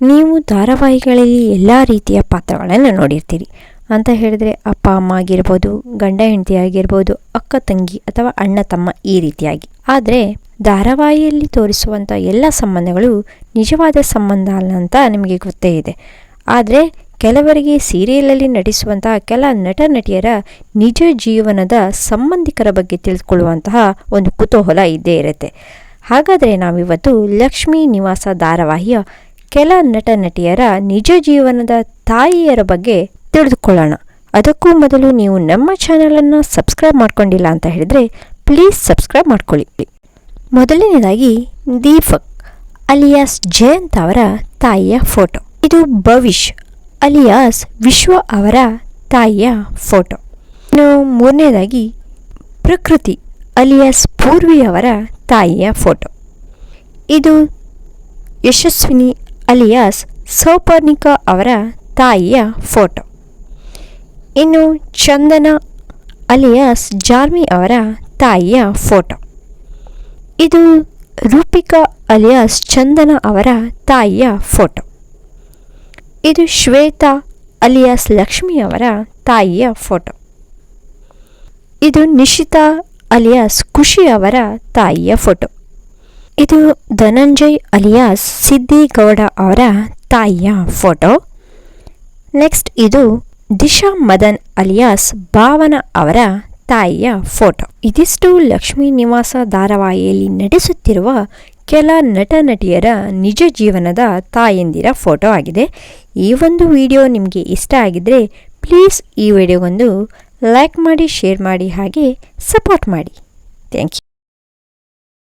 ನೀವು ಧಾರಾವಾಹಿಗಳಲ್ಲಿ ಎಲ್ಲ ರೀತಿಯ ಪಾತ್ರಗಳನ್ನು ನೋಡಿರ್ತೀರಿ. ಅಂತ ಹೇಳಿದ್ರೆ ಅಪ್ಪ, ಅಮ್ಮ ಆಗಿರ್ಬೋದು, ಗಂಡ ಹೆಂಡತಿ ಆಗಿರ್ಬೋದು, ಅಕ್ಕ, ತಂಗಿ ಅಥವಾ ಅಣ್ಣ, ತಮ್ಮ ಈ ರೀತಿಯಾಗಿ. ಆದರೆ ಧಾರಾವಾಹಿಯಲ್ಲಿ ತೋರಿಸುವಂಥ ಎಲ್ಲ ಸಂಬಂಧಗಳು ನಿಜವಾದ ಸಂಬಂಧ ಅಲ್ಲ ಅಂತ ನಿಮಗೆ ಗೊತ್ತೇ ಇದೆ. ಆದರೆ ಕೆಲವರಿಗೆ ಸೀರಿಯಲಲ್ಲಿ ನಟಿಸುವಂತಹ ಕೆಲ ನಟ, ನಟಿಯರ ನಿಜ ಜೀವನದ ಸಂಬಂಧಿಕರ ಬಗ್ಗೆ ತಿಳಿದುಕೊಳ್ಳುವಂತಹ ಒಂದು ಕುತೂಹಲ ಇದ್ದೇ ಇರುತ್ತೆ. ಹಾಗಾದರೆ ನಾವಿವತ್ತು ಲಕ್ಷ್ಮೀ ನಿವಾಸ ಧಾರಾವಾಹಿಯ ಕೆಲ ನಟ ನಟಿಯರ ನಿಜ ಜೀವನದ ತಾಯಿಯರ ಬಗ್ಗೆ ತಿಳಿದುಕೊಳ್ಳೋಣ. ಅದಕ್ಕೂ ಮೊದಲು ನೀವು ನಮ್ಮ ಚಾನಲನ್ನು ಸಬ್ಸ್ಕ್ರೈಬ್ ಮಾಡ್ಕೊಂಡಿಲ್ಲ ಅಂತ ಹೇಳಿದರೆ ಪ್ಲೀಸ್ ಸಬ್ಸ್ಕ್ರೈಬ್ ಮಾಡ್ಕೊಳ್ಳಿ. ಮೊದಲನೇದಾಗಿ ದೀಪಕ್ ಅಲಿಯಾಸ್ ಜಯಂತ್ ಅವರ ತಾಯಿಯ ಫೋಟೋ ಇದು ಭವಿಷ್ ಅಲಿಯಾಸ್ ವಿಶ್ವ ಅವರ ತಾಯಿಯ ಫೋಟೋ ಇನ್ನು ಮೂರನೇದಾಗಿ ಪ್ರಕೃತಿ ಅಲಿಯಾಸ್ ಪೂರ್ವಿ ಅವರ ತಾಯಿಯ ಫೋಟೋ ಇದು ಯಶಸ್ವಿನಿ ಅಲಿಯಾಸ್ ಸೌಪರ್ಣಿಕ ಅವರ ತಾಯಿಯ ಫೋಟೋ. ಇನ್ನು ಚಂದನ ಅಲಿಯಾಸ್ ಜಾರ್ಮಿ ಅವರ ತಾಯಿಯ ಫೋಟೋ. ಇದು ರೂಪಿಕಾ ಅಲಿಯಾಸ್ ಚಂದನ ಅವರ ತಾಯಿಯ ಫೋಟೋ. ಇದು ಶ್ವೇತಾ ಅಲಿಯಾಸ್ ಲಕ್ಷ್ಮಿ ಅವರ ತಾಯಿಯ ಫೋಟೋ. ಇದು ನಿಶಿತಾ ಅಲಿಯಾಸ್ ಖುಷಿ ಅವರ ತಾಯಿಯ ಫೋಟೋ. ಇದು ಧನಂಜಯ್ ಅಲಿಯಾಸ್ ಸಿದ್ದಿಗೌಡ ಅವರ ತಾಯಿಯ ಫೋಟೋ. ನೆಕ್ಸ್ಟ್ ಇದು ದಿಶಾ ಮದನ್ ಅಲಿಯಾಸ್ ಭಾವನ ಅವರ ತಾಯಿಯ ಫೋಟೋ. ಇದಿಷ್ಟು ಲಕ್ಷ್ಮೀ ನಿವಾಸ ಧಾರಾವಾಹಿಯಲ್ಲಿ ನಡೆಸುತ್ತಿರುವ ಕೆಲ ನಟ ನಟಿಯರ ನಿಜ ಜೀವನದ ತಾಯಂದಿರ ಫೋಟೋ ಆಗಿದೆ. ಈ ಒಂದು ವಿಡಿಯೋ ನಿಮಗೆ ಇಷ್ಟ ಆಗಿದ್ದರೆ ಪ್ಲೀಸ್ ಈ ವಿಡಿಯೋಗೊಂದು ಲೈಕ್ ಮಾಡಿ, ಶೇರ್ ಮಾಡಿ ಹಾಗೆ ಸಪೋರ್ಟ್ ಮಾಡಿ. Thank you.